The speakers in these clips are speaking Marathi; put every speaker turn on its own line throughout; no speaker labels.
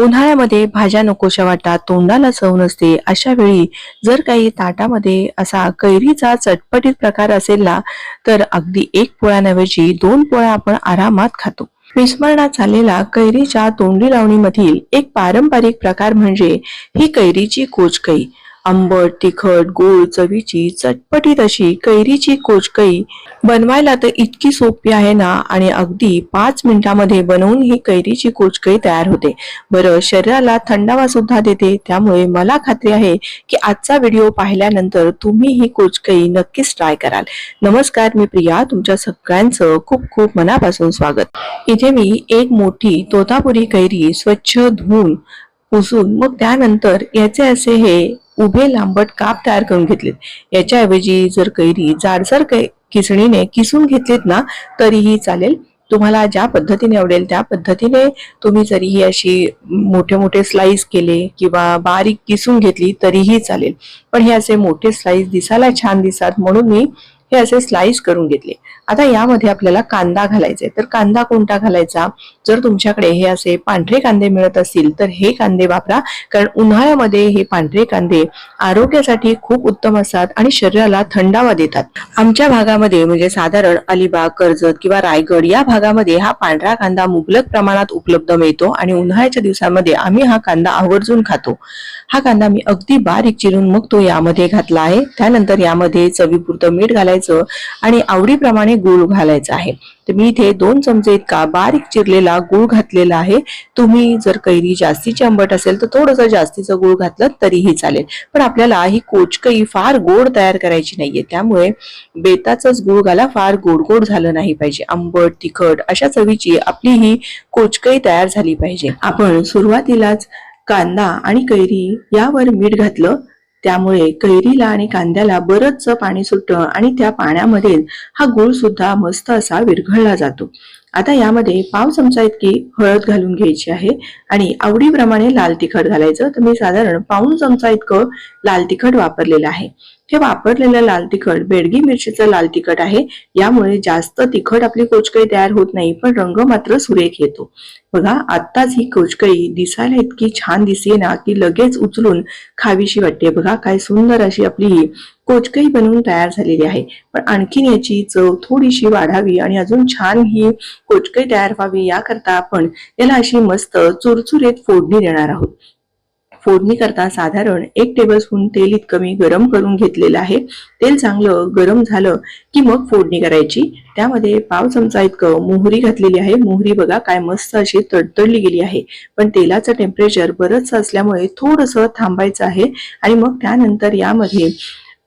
उन्हाळ्यामध्ये भाज्या नकोशा वाटतात तोंडाला चव नसते अशा वेळी जर काही ताटामध्ये असा कैरीचा चटपटीत प्रकार असेल ना तर अगदी एक पोळ्याऐवजी दोन पोळ्या आपण आरामात खातो. विस्मरणात झालेला कैरीच्या तोंडी लावणीमधील एक पारंपरिक प्रकार म्हणजे ही कैरीची कोचकई आंबट तिखट गोड चवीची चटपटीत अशी कैरीची कोचकई बनवायला तर इतकी सोपी आहे ना? आणि अगदी पाच मिनिटामध्ये बनवून ही कैरीची कोचकई तयार होते. बरं शरीराला थंडावा सुद्धा देते. त्यामुळे मला खात्री आहे की आजचा व्हिडिओ पाहिल्यानंतर तुम्ही ही कोचकई नक्कीच ट्राय कराल. नमस्कार मी प्रिया. तुमच्या सगळ्यांचं खूप खूप मनापासून स्वागत. इथे मी एक मोठी तोतापुरी कैरी स्वच्छ धुवून पुसून मग त्यानंतर याचे असे हे उभे लांबट काप तयार करून घेतलेत. याच्याऐवजी जर कैरी जाडसर कै किसणीने किसून घेतलीत ना तरीही चालेल. तुम्हाला ज्या पद्धतीने आवडेल त्या पद्धतीने तुम्ही जरीही अशी मोठे मोठे स्लाइस केले किंवा बारीक किसून घेतली तरीही चालेल. पण हे असे मोठे स्लाइस दिसायला छान दिसतात. म्हणून मी हे असे स्लाइस करून घेतले. आता यामध्ये आपल्याला कांदा घालायचा आहे. तर कांदा कोणता घालायचा? जर तुमच्याकडे हे असे पांढरे कांदे मिळत असतील तर हे कांदे वापरा. कारण उन्हाळ्यामध्ये हे पांढरे कांदे आरोग्यासाठी खूप उत्तम असतात आणि शरीराला थंडावा देतात. आमच्या भागामध्ये म्हणजे साधारण अलिबाग कर्जत किंवा रायगड या भागामध्ये हा पांढरा कांदा मुबलक प्रमाणात उपलब्ध मिळतो आणि उन्हाळ्याच्या दिवसामध्ये आम्ही हा कांदा आवर्जून खातो. हा कांदा मी अगदी बारीक चिरून मग तो यामध्ये घातला आहे. त्यानंतर यामध्ये चवीपुरतं मीठ घालायचं आणि आवडीप्रमाणे गूळ घालायचा आहे. तर मी इथे दोन चमचे इतका बारीक चिरलेला गूळ घातलेला आहे. तुम्ही जर कैरी जास्तीची आंबट असेल तर थोडंसं जास्तीचं गूळ घातलं तरीही चालेल. पण आपल्याला ही कोचकई फार गोड तयार करायची नाहीये. त्यामुळे बेताचंच गूळ घाला फार गोड गोड झालं नाही पाहिजे. आंबट तिखट अशा चवीची आपली ही कोचकई तयार झाली पाहिजे. आपण सुरुवातीलाच कांदा आणि कैरी यावर मीठ घातलं त्यामुळे कैरीला आणि कांद्याला बरंचसं पाणी सुटतं आणि त्या पाण्यामध्ये हा गुळ सुद्धा मस्त असा विरघळला जातो. आता यामध्ये पाव चमचा इतकी हळद घालून घ्यायची आहे आणि आवडीप्रमाणे लाल तिखट घालायचं. तर मी साधारण पाऊण चमचा इतकं लाल तिखट वापरलेलं आहे. हे वापरलेलं लाल तिखट बेडगी मिरचीचं लाल तिखट आहे. यामुळे जास्त तिखट आपली कोचकळी तयार होत नाही पण रंग मात्र सुरेख येतो. बघा आत्ताच ही कोचकळी दिसायला इतकी छान दिसते ना की लगेच उचलून खावीशी वाटते. बघा काय सुंदर अशी आपली ही कोचकई बनवून तयार झालेली आहे. पण आणखीन याची चव थोडीशी वाढावी आणि अजून छान ही कोचकई तयार व्हावी याकरता आपण याला अशी मस्त चुरचुरीत फोडणी देणार आहोत. फोडणी करता साधारण एक टेबलस्पून तेल इतकं मी गरम करून घेतलेलं आहे. तेल चांगलं गरम झालं की मग फोडणी करायची. त्यामध्ये पाव चमचा इतकं मोहरी घातलेली आहे. मोहरी बघा काय मस्त अशी तडतडली गेली आहे. पण तेलाचं टेम्परेचर बरंच असल्यामुळे थोडंसं थांबायचं आहे. आणि मग त्यानंतर यामध्ये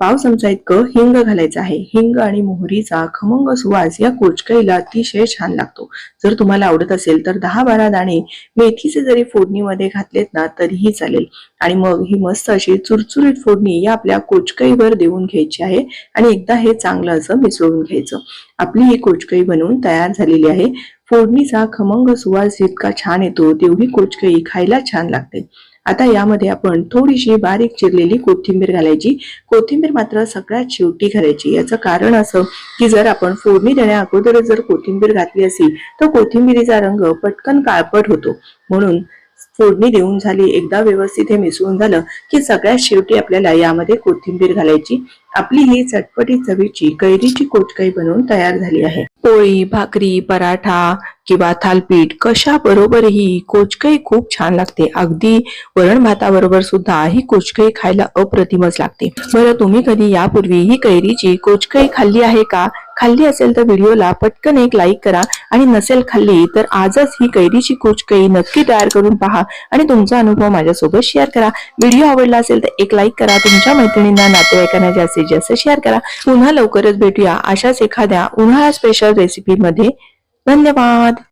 पाव चमचा इतकं हिंग घालायचं आहे. हिंग आणि मोहरीचा खमंग सुवास या कोचकईला अतिशय छान लागतो. जर तुम्हाला आवडत असेल तर दहा बारा दाणे मेथीचे जरी फोडणीमध्ये घातलेत ना तरीही चालेल. आणि मग ही मस्त अशी चुरचुरीत फोडणी या आपल्या कोचकईवर देऊन घ्यायची आहे आणि एकदा हे चांगलं असं मिसळून घ्यायचं. आपली ही कोचकई बनवून तयार झालेली आहे. फोडणीचा खमंग सुवास जितका छान येतो तेवढी कोचकई खायला छान लागते. आता यामध्ये आपण थोडीशी बारीक चिरलेली कोथिंबीर घालायची. कोथिंबीर मात्र सगळ्यात शेवटी घालायची. याचं कारण असं की जर आपण फोडणी देण्या अगोदर जर कोथिंबीर घातली असेल तर कोथिंबीरीचा रंग पटकन काळपट होतो. म्हणून फोडणी देऊन झाली. एकदा व्यवस्थित हे मिसळून झालं की सगळ्यात शेवटी आपल्याला यामध्ये कोथिंबीर घालायची. आपली ही चटपटी चवीची कैरीची कोचकई बनवून तयार झाली आहे. पोळी भाकरी पराठा किंवा थालपीठ कशा बरोबरही कोचकई खूप छान लागते. अगदी वरण भाताबरोबर सुद्धा ही कोचकई खायला अप्रतिमच लागते. बरं तुम्ही कधी यापूर्वी ही कैरीची कोचकई खाल्ली आहे का? खाल्ली असेल तर व्हिडिओला पटकन एक लाईक करा. आणि नसेल खाल्ली तर आजच ही कैरीची कुचकई नक्की तयार करून पहा आणि तुमचा अनुभव माझ्यासोबत शेअर करा. व्हिडिओ आवडला असेल तर एक लाईक करा. तुमच्या मैत्रिणींना नातेवाईकांना जास्तीत जास्त शेअर करा. पुन्हा लवकरच भेटूया अशाच एखाद्या उन्हाळा स्पेशल रेसिपीमध्ये धन्यवाद!